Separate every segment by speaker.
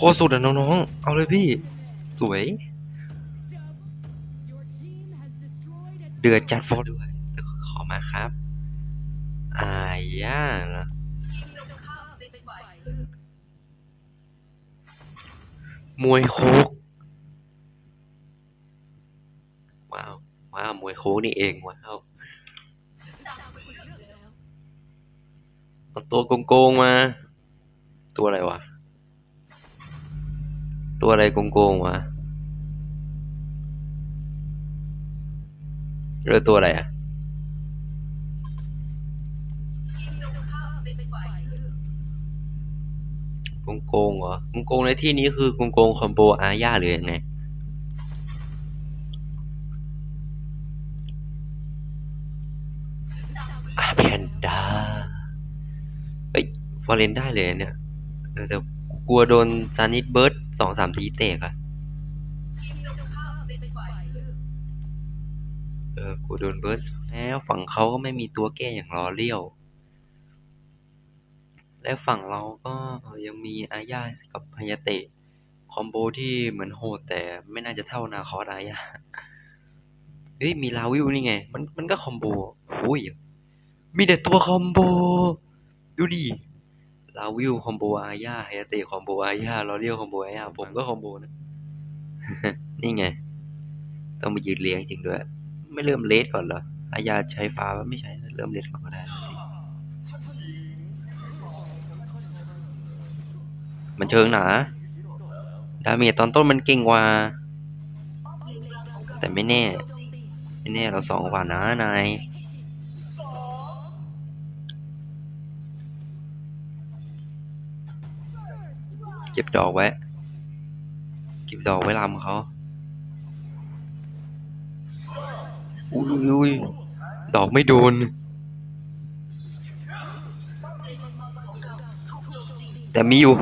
Speaker 1: คตรสุดอะน้องๆ เอาเลยพี่ สวย เดือดจัดฟอร์ด้วย ขอมาครับ อ่ายย่านะมวยโคกว้าวว้าวมวยโคกนี่เองว้าวเอาตัวโกงๆมา ตัวอะไรวะ ตัวอะไรโกงๆวะเรือตัวอะไรอะ โกงๆเหรอ โกงๆในที่นี้คือโกงๆคอมโบอาญาหรือยังไงอาแพนด้าเฮ้ยฟอร์เรนได้เลยเนี่ยแต่กลัวโดนซานิดเบิร์ด สองสามทีเตะอะเออกลัวโดนเบิร์ดแล้วฝั่งเขาก็ไม่มีตัวแก้อย่างรอเลี้ยว และฝั่งเราก็ยังมีอาญากับพยาเตะคอมโบที่เหมือนโหดแต่ไม่น่าจะเท่านาคอสอาญาเฮ้ยมีลาวิวนี่ไง มันมันก็คอมโบโอ้ยมีแต่ตัวคอมโบ ดูดิ ลาวิวคอมโบอาญาไฮยาเตะคอมโบอาญาลอเรียวคอมโบอาญาผมก็คอมโบนะ นี่ไง ต้องไปยืนเลี้ยงจริงด้วย ไม่เริ่มเลสก่อนเหรออาญาใช้ฟ้าปะไม่ใช้เริ่มเลสก่อนก็ได้นะสิมันเชิงหนาดาเมจตอนต้นมันเก่งกว่า แต่ไม่แน่ ไม่แน่เราสองกว่านะนาย ก็บดอกไว้ เก็บดอกไว้ลำเขาอุ้ยอุ้ยดอกไม่โดน แต่มีอยู่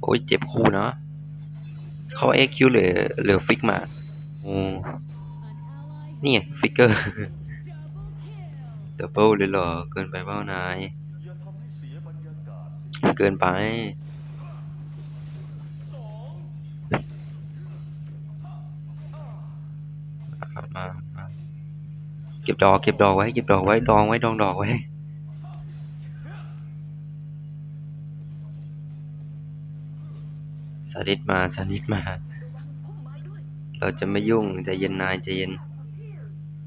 Speaker 1: โอ้ยเจ็บคู่เนาะเขาเอ็กคิวเหลือเหลือฟิกมาโอ้นี่ไงฟิกเกอร์ดับเบิลเลยหรอ เกินไปเปล่านาย เกินไปมามามาเก็บดอกเก็บดอกไว้เก็บดอกไว้ดองไว้ดองดอกไว้สาดิตมาสาดิตมา เราจะไม่ยุ่งใจเย็นนายใจเย็น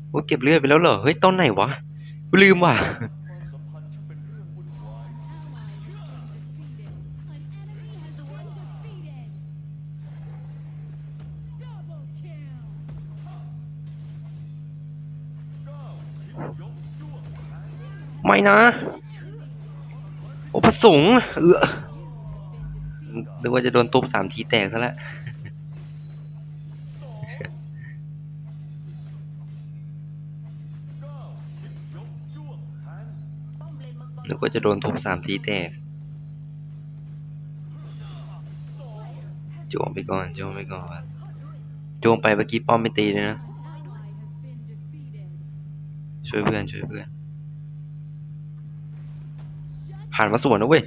Speaker 1: โอ้เก็บเลือดไปแล้วเหรอเฮ้ยตอนไหนวะลืมว่ะ ไม่นะ โอ้พระสงฆ์เออนึกว่าจะโดนตุบสามทีแตกซะแล้วนึกว่าจะโดนทุบสามทีแตกโจมไปก่อนโจมไปก่อนโจมไปเมื่อกี้ป้อมไม่ตีเลยนะ ช่วยเพื่อนช่วยเพื่อน ผ่านมาสวนนะเว้ย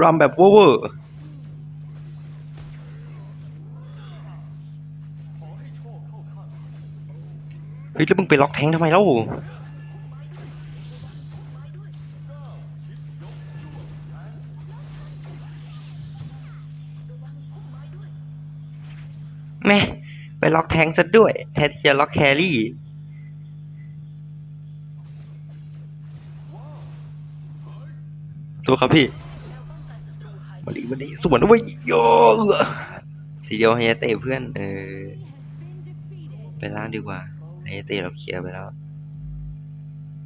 Speaker 1: รำแบบเวอร์เฮ้ยแล้วมึงไปล็อกแทงทำไมเล่า ล็อกแทงซะด้วย แทนจะล็อกแครี่ตัวครับพี่มาดีมาดีสวนนะเว้ยโยเออทีเดียวให้เตะเพื่อน เออ ไปล่างดีกว่าให้เตะเราเคลียร์ไปแล้ว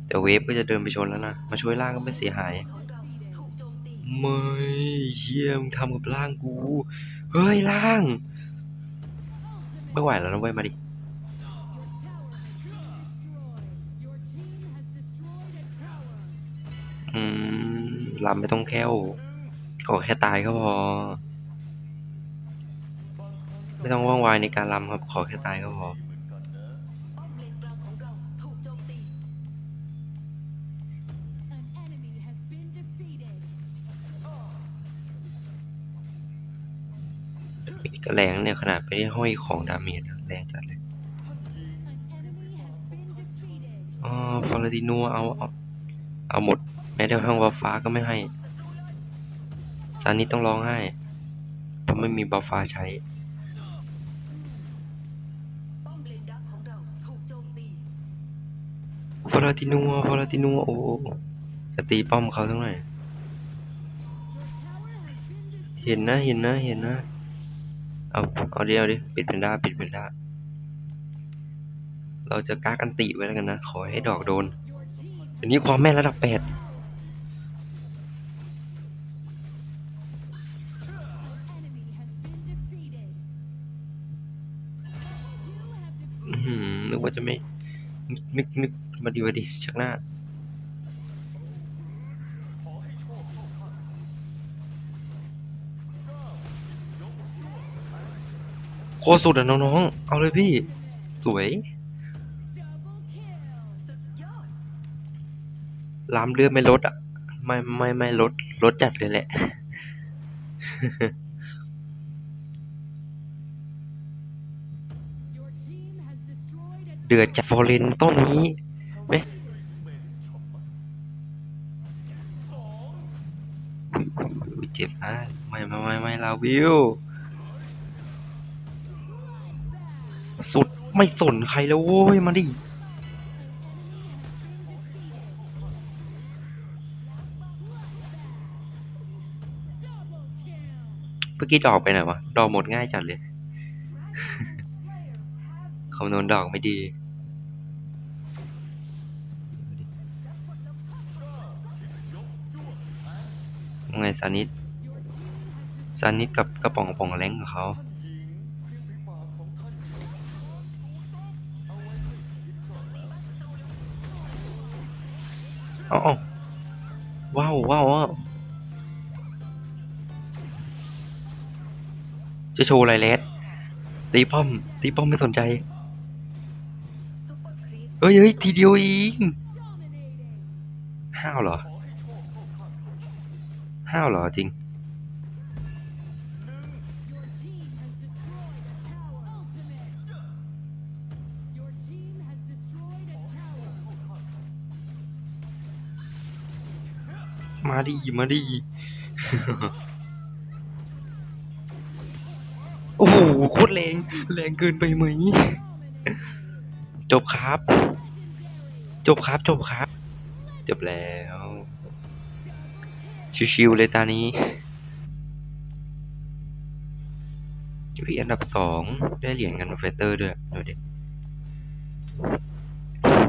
Speaker 1: แต่เวฟก็จะเดินไปชนแล้วนะ มาช่วยล่างก็ไม่เสียหาย ไม่เฮียมงทำกับล่างกู เฮ้ยล่าง ไม่ไหวแล้วนะเว้ยมาดิอืมลำไม่ต้องแค่วขอแค่ตายก็พอ ไม่ต้องว่องไวในการรำครับ ขอแค่ตายก็พอ แรงเนี่ยขนาดไปได้ห้อยของดาเมจอะแรงจัดเลยอ๋อฟอร์ตินัวเอาเอาเอาหมด แม้แต่ห้องบัฟฟ้าก็ไม่ให้ซานิต้องร้องไห้เพราะไม่มีบัฟฟ้าใช้
Speaker 2: ป้อมเลองเราถูกโจมตี
Speaker 1: ฟอร์ตินัวฟอร์ตินัวโอ้โหจะตีป้อมเขาทั้งหน่อยเห็นนะเห็นนะเห็นนะ เอาเอาเดียวดิปิดเป็นด้าปิดเป็นด้าเราจะกากันติไว้แล้วกันนะ ขอให้ดอกโดนอันนี้ความแม่นระดับแปดนึกว่าจะไม่นึกนึกมาดีวะดิชักหน้า คตรสุดอะน้องๆ เอาเลยพี่ สวย ล้ำเลือดไม่ลดอะ ไม่ไม่ไม่ลดลดจัดเลยแหละ เดือดจากฟอร์เรนต้นนี้ไหมเจ็บนะไม่ไม่ไม่ไม่ลาวิว ไม่สนใครแล้วโว้ยมาดิเมื่อกี้ดอกไปไหนวะ ดอกหมดง่ายจัดเลย คำนวณดอกไม่ดี ไงซานิดซานิดกับกระป๋องกระป๋องแรงกับเขา เอาเอาว้าวว้าวว้าวจะโชว์อะไรเลสตีป้อม ตีป้อมไม่สนใจ
Speaker 2: เอ้
Speaker 1: ยเฮ้ยทีเดียวเองห้าวเหรอ ห้าวเหรอจริง มาดิมาดิโอ้โหโคตรแรงแรงเกินไปไหมจบครับ จบครับจบครับ จบแล้ว ชิวๆเลยตานี้อยู่ที่อันดับสองได้เหรียญกันเฟเตอร์ด้วยดูดิ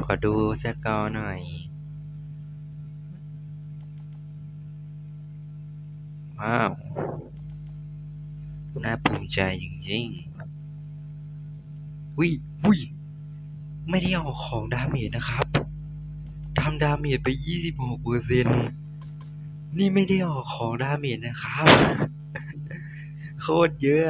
Speaker 1: ขอดูสกอร์หน่อย ว้าว น่าภูมิใจจริงๆวิวิไม่ได้ออกของดาเมจนะครับทำดาเมจไป 26เปอร์เซ็นนี่ไม่ได้ออกของดาเมจนะครับ โคตรเยอะ